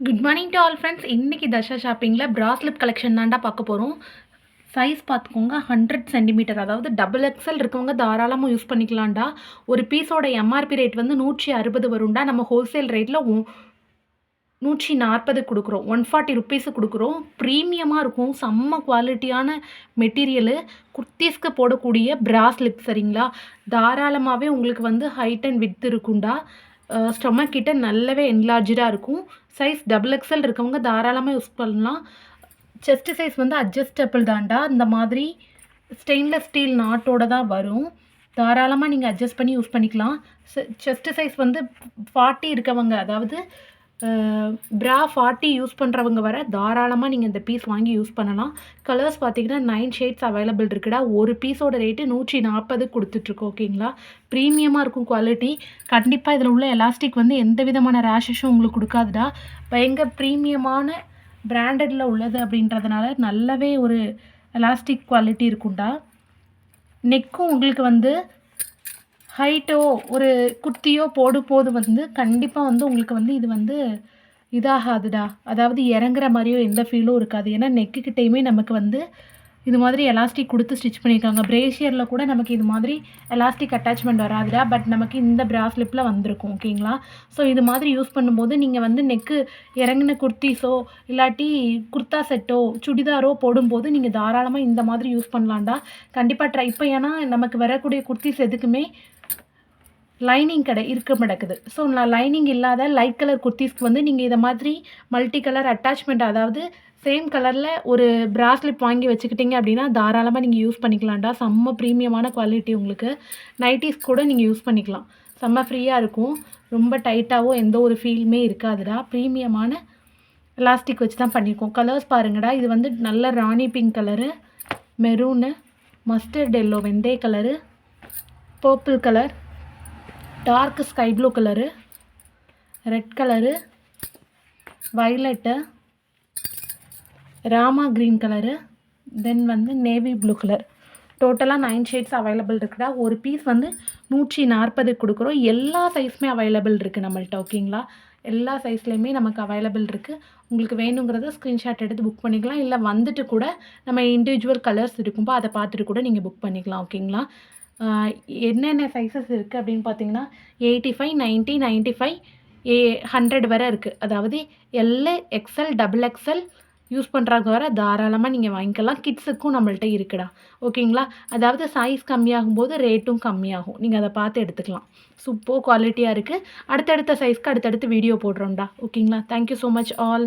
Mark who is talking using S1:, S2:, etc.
S1: Good morning to all friends இன்றைக்கி தஷா ஷாப்பிங்கில் ப்ராஸ்லிப் collection தான்டா பார்க்க போகிறோம் சைஸ் பார்த்துக்கோங்க ஹண்ட்ரட் சென்டிமீட்டர் அதாவது டபுள் எக்ஸல் இருக்கவங்க தாராளமாக யூஸ் பண்ணிக்கலாம்டா. ஒரு பீஸோட எம்ஆர்பி ரேட் வந்து நூற்றி அறுபது வரும்டா. நம்ம ஹோல்சேல் ரேட்டில் நூற்றி நாற்பது கொடுக்குறோம். ஒன் ஃபார்ட்டி ருப்பீஸு கொடுக்குறோம். ப்ரீமியமாக இருக்கும். செம்ம குவாலிட்டியான மெட்டீரியலு குர்த்தீஸ்க்கு போடக்கூடிய ப்ராஸ்லிப் சரிங்களா? தாராளமாகவே உங்களுக்கு வந்து ஹைட் அண்ட் வித் இருக்குண்டா ஸ்டொமக் கிட்ட நல்லாவே என்லார்ஜாக இருக்கும். சைஸ் டபுள் எக்ஸல் இருக்கவங்க தாராளமாக யூஸ் பண்ணலாம். செஸ்ட் சைஸ் வந்து அட்ஜஸ்டபிள் தாண்டா இந்த மாதிரி ஸ்டெயின்லெஸ் ஸ்டீல் நாட்டோட தான் வரும். தாராளமாக நீங்கள் அட்ஜஸ்ட் பண்ணி யூஸ் பண்ணிக்கலாம். செஸ்ட் சைஸ் வந்து ஃபார்ட்டி இருக்கவங்க அதாவது ப்ரா ஃபார்ட்டி யூஸ் பண்ணுறவங்க வர தாராளமாக நீங்கள் இந்த பீஸ் வாங்கி யூஸ் பண்ணலாம். கலர்ஸ் பார்த்தீங்கன்னா நைன் ஷேட்ஸ் அவைலபிள் இருக்குடா. ஒரு பீஸோட ரேட்டு நூற்றி நாற்பது கொடுத்துட்ருக்கோம் ஓகேங்களா ப்ரீமியமாக இருக்கும் குவாலிட்டி கண்டிப்பாக இதில் உள்ள எலாஸ்டிக் வந்து எந்த விதமான ரேஷஸும் உங்களுக்கு கொடுக்காதுடா. பயங்கர ப்ரீமியமான பிராண்டடில் உள்ளது அப்படின்றதுனால நல்லாவே ஒரு எலாஸ்டிக் குவாலிட்டி இருக்கும்டா. நெக்கும் உங்களுக்கு வந்து ஹைட்டோ ஒரு குர்த்தியோ போடும் போது வந்து கண்டிப்பாக வந்து உங்களுக்கு வந்து இது வந்து இதாகாதுடா. அதாவது இறங்குற மாதிரியோ எந்த ஃபீலும் இருக்காது. ஏன்னா நெக்குக்கிட்டேயுமே நமக்கு வந்து இது மாதிரி எலாஸ்டிக் கொடுத்து ஸ்டிச் பண்ணியிருக்காங்க பிரேஷியரில் கூட நமக்கு இது மாதிரி எலாஸ்டிக் அட்டாச்மெண்ட் வராதுடா. பட் நமக்கு இந்த ப்ராஸ்லிப்பில் வந்திருக்கும் ஓகேங்களா ஸோ இது மாதிரி யூஸ் பண்ணும்போது நீங்கள் வந்து நெக்கு இறங்கின குர்த்திஸோ இல்லாட்டி குர்த்தா செட்டோ சுடிதாரோ போடும்போது நீங்கள் தாராளமாக இந்த மாதிரி யூஸ் பண்ணலாம்டா. கண்டிப்பாக ட்ரை இப்போ ஏன்னா நமக்கு வரக்கூடிய குர்த்திஸ் எதுக்குமே லைனிங் கடை இருக்க மாட்டேக்குது ஸோ நான் லைனிங் இல்லாத லைட் கலர் குர்த்திஸ்க்கு வந்து நீங்கள் இதை மாதிரி மல்டி கலர் அட்டாச்மெண்ட் அதாவது சேம் கலரில் ஒரு ப்ராஸ்லிப் வாங்கி வச்சுக்கிட்டிங்க அப்படின்னா தாராளமாக நீங்கள் யூஸ் பண்ணிக்கலாம்டா. செம்ம ப்ரீமியமான குவாலிட்டி உங்களுக்கு. நைட்டிஸ் கூட நீங்கள் யூஸ் பண்ணிக்கலாம். செம்ம ஃப்ரீயாக இருக்கும். ரொம்ப டைட்டாகவோ எந்த ஒரு ஃபீலுமே இருக்காதுடா. ப்ரீமியமான எலாஸ்டிக் வச்சு தான் பண்ணியிருக்கோம் கலர்ஸ் பாருங்கடா. இது வந்து நல்ல rani pink colour maroon mustard yellow வெந்தய colour purple colour dark sky blue colour red colour violet rama green colour then வந்து நேவி ப்ளூ கலர். டோட்டலாக நைன் ஷேட்ஸ் அவைலபிள் இருக்குதா ஒரு பீஸ் வந்து நூற்றி நாற்பது கொடுக்குறோம். எல்லா சைஸுமே அவைலபிள் இருக்குது நம்மள்கிட்ட ஓகேங்களா? எல்லா சைஸ்லேயுமே நமக்கு அவைலபிள் இருக்குது உங்களுக்கு வேணுங்கிறத ஸ்க்ரீன்ஷாட் எடுத்து புக் பண்ணிக்கலாம். இல்லை வந்துட்டு கூட நம்ம இண்டிவிஜுவல் கலர்ஸ் இருக்கும்போது அதை பார்த்துட்டு கூட நீங்கள் புக் பண்ணிக்கலாம் ஓகேங்களா? என்னென்ன சைஸஸ் இருக்குது அப்படின்னு பார்த்தீங்கன்னா eighty five ninety ninety five a hundred வரை இருக்குது அதாவது L XL double XL use பண்ணுறவங்க வர தாராளமாக நீங்கள் வாங்கிக்கலாம். கிட்ஸுக்கும் நம்மள்ட்ட இருக்குடா. ஓகேங்களா அதாவது சைஸ் கம்மியாகும் போது ரேட்டும் கம்மியாகும். நீங்கள் அதை பார்த்து எடுத்துக்கலாம். சூப்பர் குவாலிட்டியாக இருக்குது அடுத்தடுத்த சைஸ்க்கு அடுத்தடுத்து வீடியோ போடுறோம்டா. ஓகேங்களா தேங்க்யூ ஸோ மச் ஆல்